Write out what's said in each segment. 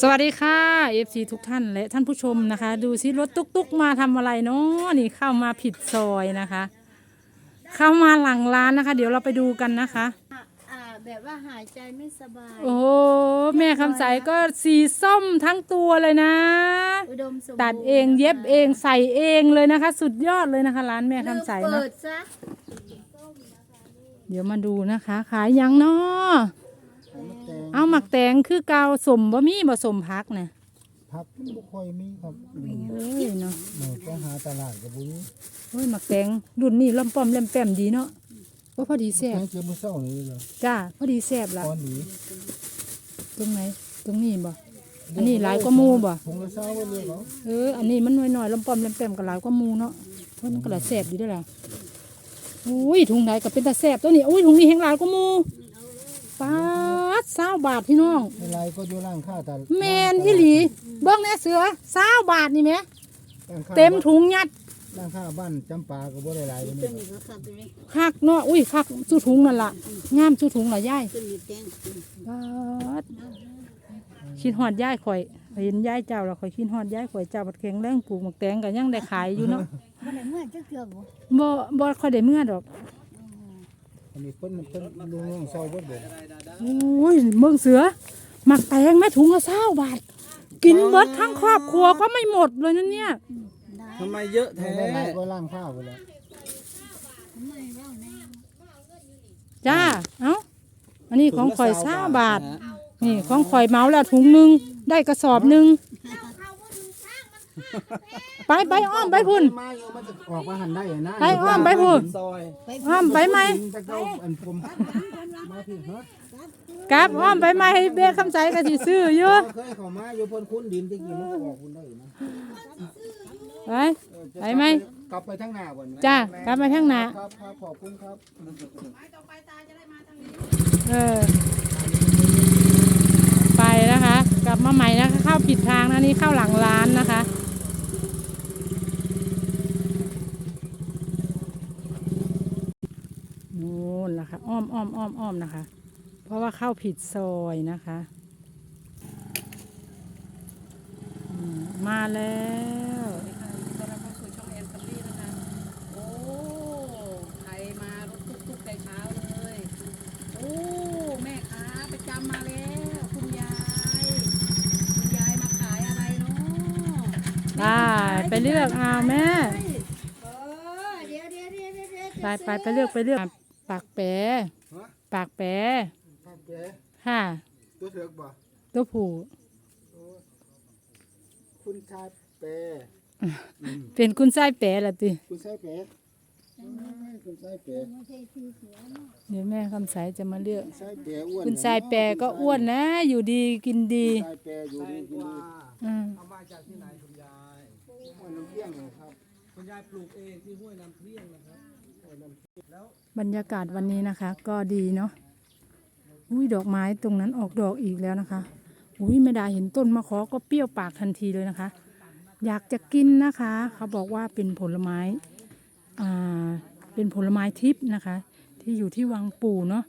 สวัสดีค่ะ FC ทุกท่านและท่านผู้ชมนะคะ ดูซิรถตุ๊กตุ๊กมาทำอะไรเนาะนี่เข้ามาผิดซอยนะคะ เข้ามาหลังร้านนะคะ เดี๋ยวเราไปดูกันนะคะอะอ่าแบบว่าหายใจไม่สบาย โอ้โหแม่คำใสก็สีส้มทั้งตัวเลยนะ อุดมสมบูรณ์ตัดเองเย็บเองใส่เองเลยนะคะ สุดยอดเลยนะคะ ร้านแม่เลิกคำใสเปิเนาะดซะ เดี๋ยวมาดูนะคะ ขายยังเนาะ เอาหมักแตงคือเกาสมบะมี่บะสมพักเนี่ยพักมันบ่ค่อยมีครับอืมเอ้ยเนาะเออก็หาตลาดกับบุ้ยโอ้ยหมักแตงรุ่นนี้ลำป้อมลำแป้มดีเนาะว่าพอดีแซ่บแค่เจอมื้อเช้านี่เลยจ้าพอดีแซ่บละตอนนี้ตรงไหนตรงนี้บ่ อันนี้หลายกว่าหมูบ่ ผมก็เช้าว่าเรียกเขาเอออันนี้มันน้อยๆลำป้อมลำแป้มก็หลายกว่าหมูเนาะเพราะมันก็หลายแซ่บอยู่ด้วยล่ะอุ้ยถุงไหนก็เป็นตาแซ่บตัวนี้อุ้ยถุงนี้แห้งหลายกว่าหมูปาด เศร้าบาทพี่น้องอะไรก็อยู่ร่างค่าตาแมนอีหลีเบิ้งแน่เสือเศร้าบาทนี่แหมร่างค่าเต็มถุงยัดร่างค่าบ้านจำปาก็บ่ได้หลายเลยนี่คักเนาะอุ้ยคักสู้ถุงนั่นล่ะงามสู้ถุงล่ะยายบาดคิดฮอดยายข่อยเห็นยายเจ้าแล้วข่อยคิดฮอดยายข่อยเจ้าบัดแข็งแรงปลูกหมักแตงก็ยังได้ขายอยู่เนาะมันเมื่อจะเกือบบ่บ่บ่ค่อยได้เมื่อดอก อันนี้เพิ่นเพิ่นลุงน้องเศร้าเบิดเด้โอ้ยเมืองเสือหมักแตงแม่ถุงละเศร้าบาท กินเบิดทั้งครอบครัวก็ไม่หมดเลยนั่นเนี่ยทำไมเยอะแท้แท้หลายก็ร่างค่าไปแล้วจ้า เอ้า อันนี้ของข่อยเศร้าบาท นี่ของข่อยเมาแล้วถุงหนึ่งได้กระสอบหนึ่ง ไปไปอ้อมไปพุ่น มาอยู่มันจะออกมาหันได้นะไปอ้อมไปพุ่น ซอยอ้อมไปไหมจะเก้าอันผมมาพี่ฮะกลับอ้อมไปไหมให้เบี้ยคำใจก็สิซื้ออยู่เคยเข้ามาอยู่เพิ่นคุ้นดินที่กี่มันก็ออกคุณได้นะไป ไปไหม กลับไปทางหน้าบ่นจ้ากลับไปทางหน้าครับครับขอบคุณครับเออ ไปนะคะ กลับมาใหม่นะคะ เข้าผิดทางนะนี่เข้าหลังร้านนะคะ นู่นล่ะค่ะอ้อมอ้อมอ้อมอ้อมนะคะ เพราะว่าเข้าผิดซอยนะคะอืมมาแล้วโอ้ ใครมารถทุกๆแต่เช้าเลย โอ้ แม่ค้าประจำมาแล้ว คุณยาย คุณยายมาขายอะไรเนาะได้ไปเลือกเอาแม่ เออเดี๋ยวเดี๋ยวเดี๋ยวเดี๋ยวเดี๋ยวไปไปไปเลือกไปเลือก ปากแปรปากแปรครับแกค่ะ ตัวเถือกบ่ตัวผู้คุณชายเปเป็นคุณไส้แปรละติ คุณชายเปคุณชายเปเดี๋ยวแม่คำสายจะมาเลือกชายเปอ้วนคุณชายแปรก็อ้วนนะ อยู่ดีกินดีชายเปอยู่ดีกินดีอืมเอามาจากที่ไหนคุณยาย อ้วนน้ำเที่ยงเลยครับ คุณยายปลูกเองที่ห้วยน้ำเที่ยงนะครับ บรรยากาศวันนี้นะคะ ก็ดีเนาะอุ้ยดอกไม้ตรงนั้นออกดอกอีกแล้วนะคะ อุ้ยไม่ได้เห็นต้นมะขอก็เปรี้ยวปากทันทีเลยนะคะ อยากจะกินนะคะ เขาบอกว่าเป็นผลไม้อ่าเป็นผลไม้ทิพย์นะคะ ที่อยู่ที่วังปู่เนาะ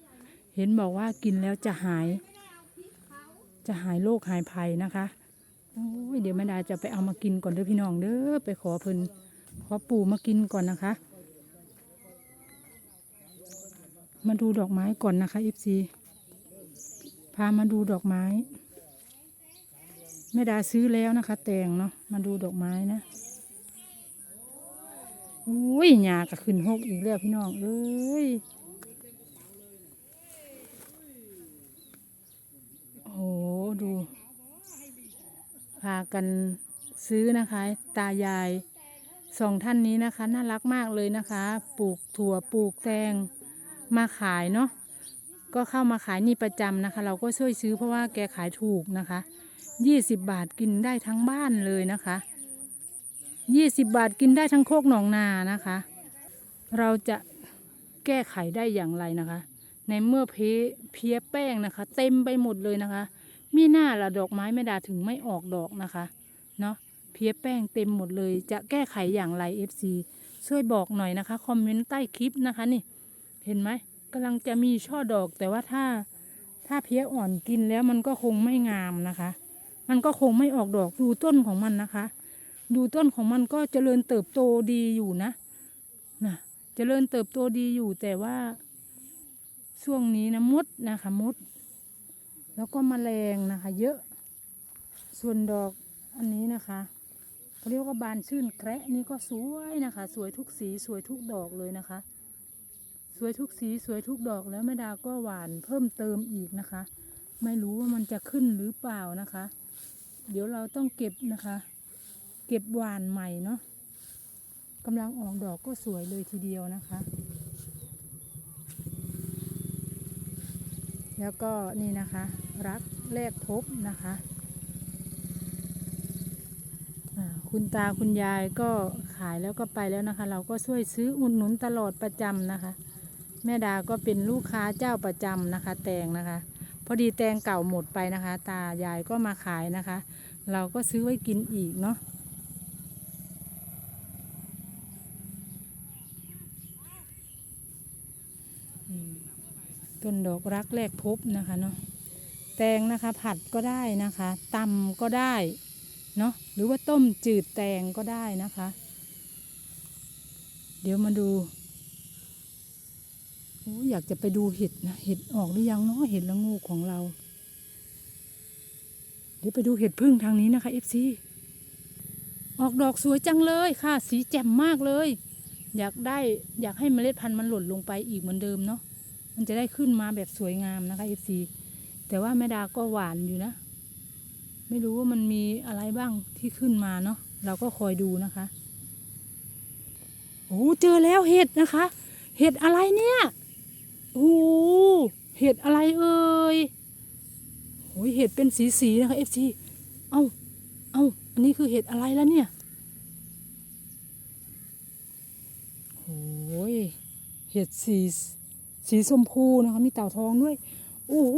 เห็นบอกว่ากินแล้วจะหาย จะหายโรคหายภัยนะคะโอ้ยเดี๋ยวแม่ดาจะไปเอามากินก่อนเด้อพี่น้องเด้อไปขอเพิ่นขอปู่มากินก่อนนะคะ มาดูดอกไม้ก่อนนะคะอิฟซีพามาดูดอกไม้แม่ดาซื้อแล้วนะคะ แตงเนาะมาดูดอกไม้นะอุ้ยหยาก็ขึ้นหกอีกแล้วพี่น้องเอ้ยโอ้โหดู พากันซื้อนะคะ ตายายสองท่านนี้นะคะ น่ารักมากเลยนะคะ ปลูกถั่วปลูกแตง มาขายเนาะก็เข้ามาขายนี่ประจำนะคะ เราก็ช่วยซื้อเพราะว่าแกขายถูกนะคะยี่สิบบาทกินได้ทั้งบ้านเลยนะคะยี่สิบบาทกินได้ทั้งโคกหนองนานะคะ เราจะแก้ไขได้อย่างไรนะคะ ในเมื่อเพเพียแป้งนะคะ เต็มไปหมดเลยนะคะมีหน้าละดอกไม้ไม่ดาถึงไม่ออกดอกนะคะเนาะเพียแป้งเต็มหมดเลย จะแก้ไขอย่างไร FC ช่วยบอกหน่อยนะคะ คอมเมนต์ใต้คลิปนะคะนี่ เห็นไหมกำลังจะมีช่อดอกแต่ว่าถ้าถ้าเพี้ยอ่อนกินแล้วมันก็คงไม่งามนะคะ มันก็คงไม่ออกดอกดูต้นของมันนะคะ ดูต้นของมันก็เจริญเติบโตดีอยู่นะนะเจริญเติบโตดีอยู่แต่ว่าช่วงนี้นะมดนะคะมด แล้วก็มแมลงนะคะ เยอะ ส่วนดอกอันนี้นะคะเขาเรียกว่าบานชื่นแคระนี่ก็สวยนะคะ สวยทุกสีสวยทุกดอกเลยนะคะ สวยทุกสีสวยทุกดอกแล้วแม่ดาก็หวานเพิ่มเติมอีกนะคะ ไม่รู้ว่ามันจะขึ้นหรือเปล่านะคะ เดี๋ยวเราต้องเก็บนะคะ เก็บหวานใหม่เนาะกำลังออกดอกก็สวยเลยทีเดียวนะคะ แล้วก็นี่นะคะ รักแรกพบนะคะคุณตาคุณยายก็ขายแล้วก็ไปแล้วนะคะ เราก็ช่วยซื้ออุดหนุนตลอดประจำนะคะ แม่ดาก็เป็นลูกค้าเจ้าประจำนะคะ แตงนะคะ พอดีแตงเก่าหมดไปนะคะ ตายายก็มาขายนะคะ เราก็ซื้อไว้กินอีกเนาะต้นดอกรักแรกพบนะคะเนาะแตงนะคะผัดก็ได้นะคะตำก็ได้เนาะหรือว่าต้มจืดแตงก็ได้นะคะ เดี๋ยวมาดู โอ้อยากจะไปดูเห็ดนะเห็ดออกหรือยังเนาะเห็ดละงูของเรา เดี๋ยวไปดูเห็ดพึ่งทางนี้นะคะ FC ออกดอกสวยจังเลยค่ะ สีแจ่มมากเลย อยากได้อยากให้เมล็ดพันธุ์มันหล่นลงไปอีกเหมือนเดิมเนาะมันจะได้ขึ้นมาแบบสวยงามนะคะ FC แต่ว่าแม่ดาก็หวานอยู่นะ ไม่รู้ว่ามันมีอะไรบ้างที่ขึ้นมาเนาะเราก็คอยดูนะคะโอ้เจอแล้วเห็ดนะคะ เห็ดอะไรเนี่ย โอ้เห็ดอะไรเอ่ยโอ้ยเห็ดเป็นสีสีๆนะคะเอฟซีเอ้าเอ้าอันนี้คือเห็ดอะไรแล้วเนี่ยโอ้ยเห็ดสีสีชมพูนะคะมีเต่าทองด้วย โอ้โห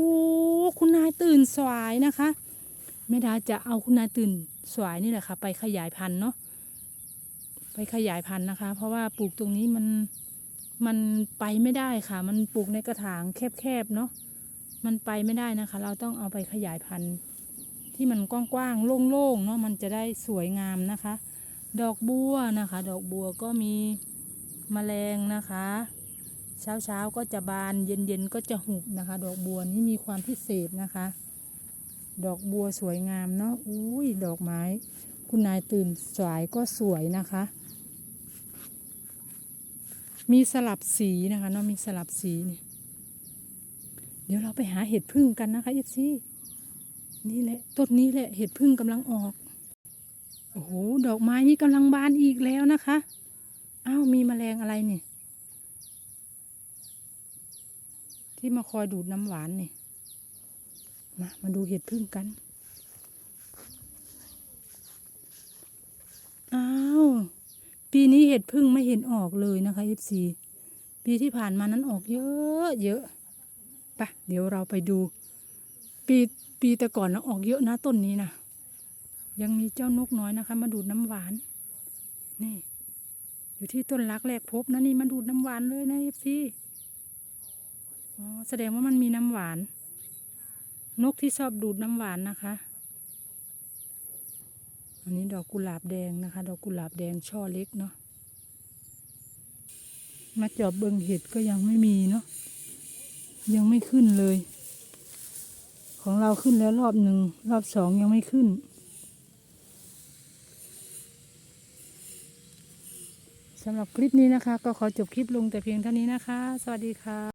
คุณนายตื่นสวายนะคะแม่ดาจะเอาคุณนายตื่นสวายนี่แหละค่ะ ไปขยายพันธุ์เนาะไปขยายพันธุ์นะคะ เพราะว่าปลูกตรงนี้มัน มันไปไม่ได้ค่ะ มันปลูกในกระถางแคบๆเนาะมันไปไม่ได้นะคะ เราต้องเอาไปขยายพันธุ์ ที่มันกว้างๆโล่งๆเนาะมันจะได้สวยงามนะคะ ดอกบัวนะคะ ดอกบัวก็มีแมลงนะคะ เช้าๆก็จะบานเย็นๆก็จะหุบนะคะ ดอกบัวนี้มีความพิเศษนะคะ ดอกบัวสวยงามเนาะอุ้ยดอกไม้ คุณนายตื่นสายก็สวยนะคะ มีสลับสีนะคะเนาะมีสลับสีเนี่ยเดี๋ยวเราไปหาเห็ดพึ่งกันนะคะเอฟซีนี่แหละต้นนี้แหละเห็ดพึ่งกำลังออก โอ้โหดอกไม้นี่กำลังบานอีกแล้วนะคะอ้าวมีแมลงอะไรเนี่ยที่มาคอยดูดน้ำหวานเนี่ยมามาดูเห็ดพึ่งกัน อ้าว ปีนี้เห็ ดพึ่งไม่เห็นออกเลยนะคะเอฟซีปีที่ผ่านมานั้นออกเยอะเยอะไปะเดี๋ยวเราไปดู ปีปีแต่ก่อนนะออกเยอะนะต้นนี้นะยังมีเจ้านกน้อยนะคะ มาดูดน้ำหวาน นี่ อยู่ที่ต้นรักแรกพบนะนี่มาดูดน้ำหวานเลยนะเอฟซีอ๋อแสดงว่ามันมีน้ำหวาน นกที่ชอบดูดน้ำหวานนะคะ อันนี้ดอกกุหลาบแดงนะคะ ดอกกุหลาบแดงช่อเล็กเนาะ มาจอบเบิงเห็ดก็ยังไม่มีเนาะยังไม่ขึ้นเลย ของเราขึ้นแล้วรอบหนึ่งรอบสองยังไม่ขึ้น สำหรับคลิปนี้นะคะ ก็ขอจบคลิปลงแต่เพียงเท่านี้นะคะ สวัสดีค่ะ